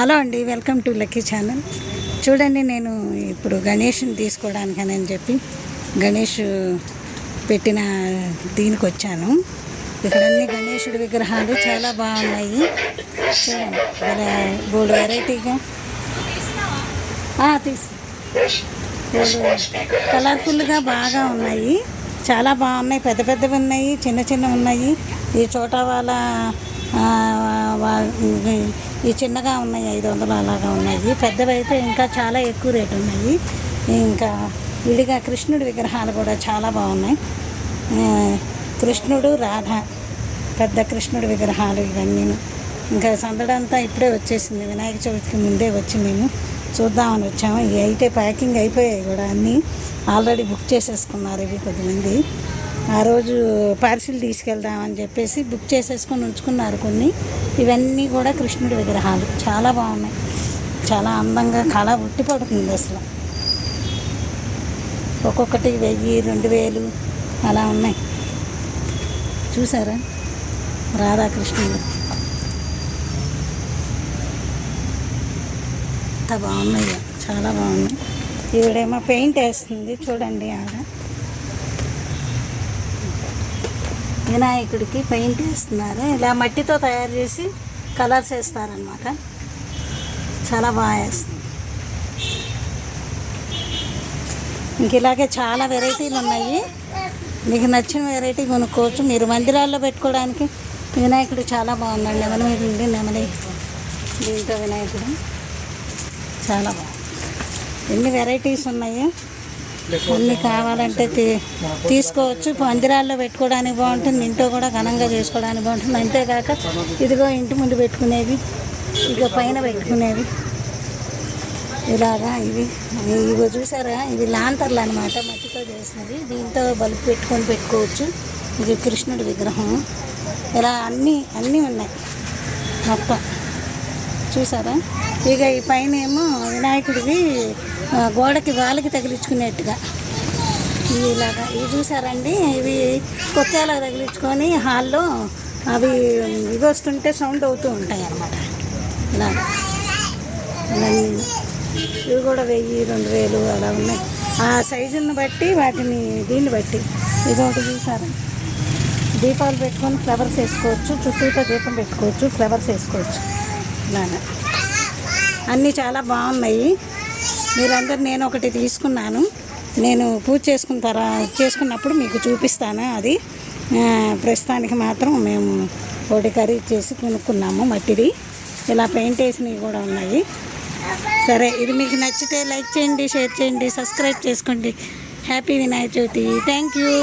Hello అండి welcome to lucky channel. చూడండి నేను ఇప్పుడు గణేష్ని తీసుకోవడానికని అని చెప్పి గణేష్ పెట్టిన దీనికి వచ్చాను. ఇక్కడ అన్ని గణేషుడి విగ్రహాలు చాలా బాగున్నాయి. చూడండి బోల్డ్ వెరైటీగా తీసి. కలర్ఫుల్గా బాగా ఉన్నాయి. చాలా బాగున్నాయి పెద్ద పెద్దవి ఉన్నాయి చిన్న చిన్న ఉన్నాయి. ఈ చోట వాళ్ళ ఈ చిన్నగా ఉన్నాయి ఐదు వందలు అలాగా ఉన్నాయి. పెద్దవి అయితే ఇంకా చాలా ఎక్కువ రేటు ఉన్నాయి. ఇంకా విడిగా కృష్ణుడి విగ్రహాలు కూడా చాలా బాగున్నాయి. కృష్ణుడు రాధ పెద్ద కృష్ణుడి విగ్రహాలు ఇవన్నీ. ఇంకా సందడంతా ఇప్పుడే వచ్చేసింది. వినాయక చవితికి ముందే వచ్చి మేము చూద్దామని వచ్చాము. ఇవి అయితే ప్యాకింగ్ అయిపోయాయి కూడా అన్నీ. ఆల్రెడీ బుక్ చేసేసుకున్నారు ఇవి కొద్దిమంది. ఆ రోజు పార్సిల్ తీసుకెళ్దామని చెప్పేసి బుక్ చేసేసుకొని ఉంచుకున్నారు కొన్ని. ఇవన్నీ కూడా కృష్ణుడి విగ్రహాలు. చాలా బాగున్నాయి. చాలా అందంగా కళ ఉట్టి పడుతుంది అసలు. ఒక్కొక్కటి వెయ్యి రెండు వేలు అలా ఉన్నాయి. చూసారా? రాధాకృష్ణుడు. అంత బాగున్నాయి. చాలా బాగున్నాయి. ఈవిడేమో పెయింట్ వేస్తుంది. చూడండి ఆడ. వినాయకుడికి పెయింట్ వేస్తున్నారు. ఇలా మట్టితో తయారు చేసి కలర్స్ వేస్తారనమాట చాలా బాగా వేస్తుంది. ఇంక ఇలాగే చాలా వెరైటీలు ఉన్నాయి. మీకు నచ్చిన వెరైటీ కొనుక్కోవచ్చు. మీరు మందిరాల్లో పెట్టుకోవడానికి వినాయకుడు చాలా బాగుందండి నెమలి మీద ఉండి నెమలి దీంతో వినాయకుడు చాలా బాగుంది. ఎన్ని వెరైటీస్ ఉన్నాయి? అన్ని కావాలంటే తీ తీసుకోవచ్చు. పందిరాల్లో పెట్టుకోవడానికి బాగుంటుంది. ఇంట్లో కూడా ఘనంగా చేసుకోవడానికి బాగుంటుంది. అంతేకాక ఇదిగో ఇంటి ముందు పెట్టుకునేవి ఇక పైన పెట్టుకునేవి. ఇలాగా ఇవి. ఇవి చూసారా ఇవి లాంతర్లు అనమాట మట్టితో చేసినవి. దీంతో బల్బు పెట్టుకొని పెట్టుకోవచ్చు. ఇది కృష్ణుడి విగ్రహం. ఇలా అన్నీ అన్నీ ఉన్నాయి. మొత్తం. చూసారా? ఇక ఈ పైన ఏమో వినాయకుడివి గోడకి వాళ్ళకి తగిలించుకునేట్టుగా. ఇవి ఇలాగా ఇవి చూసారండి? ఇవి కొత్తలా తగిలించుకొని హాల్లో అవి ఇవి వస్తుంటే సౌండ్ అవుతూ ఉంటాయి అన్నమాట. ఇలాగా. ఇవి కూడా వెయ్యి రెండు వేలు అలా ఉన్నాయి. ఆ సైజుని బట్టి వాటిని దీన్ని బట్టి ఇదొకటి చూసారా? దీపాలు పెట్టుకొని ఫ్లవర్స్ వేసుకోవచ్చు చుట్టూతో దీపం పెట్టుకోవచ్చు ఫ్లవర్స్ వేసుకోవచ్చు. ఇలాగా అన్నీ చాలా బాగున్నాయి. మీరందరూ నేను ఒకటి తీసుకున్నాను. నేను పూజ చేసుకున్న తర్వాత చేసుకున్నప్పుడు మీకు చూపిస్తాను అది. ప్రస్తుతానికి మాత్రం మేము ఒకటి ఖరీదు చేసి కొనుక్కున్నాము మట్టిది. ఇలా పెయింట్ వేసినవి కూడా ఉన్నాయి. సరే ఇది మీకు నచ్చితే లైక్ చేయండి షేర్ చేయండి సబ్స్క్రైబ్ చేసుకోండి. Happy Vinayaka Chavithi. Thank you.